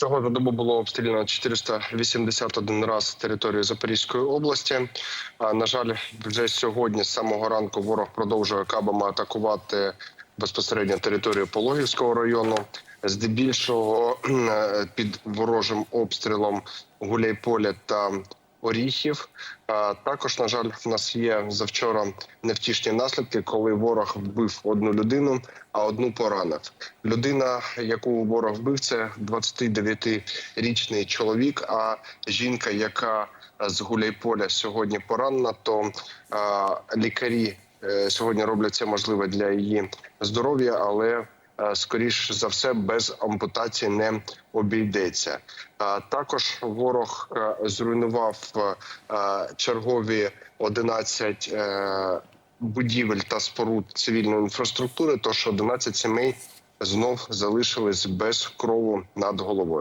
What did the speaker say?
Всього за добу було обстріляно 481 раз територію Запорізької області. А, На жаль, вже сьогодні з самого ранку ворог продовжує кабами атакувати безпосередньо територію Пологівського району. Здебільшого е, під ворожим обстрілом Гуляйполя та Оріхів. Також, на жаль, в нас є завчора невтішні наслідки, коли ворог вбив одну людину, а одну поранив. Людина, яку ворог вбив, це 29-річний чоловік. А жінка, яка е, з Гуляйполя сьогодні поранена, то лікарі е, сьогодні роблять це можливе для її здоров'я, але е, скоріш за все без ампутації не обійдеться. А Також ворог е, зруйнував е, чергові 11 е, будівель та споруд цивільної інфраструктури. Тож 11 сімей знов залишились без крову над головою.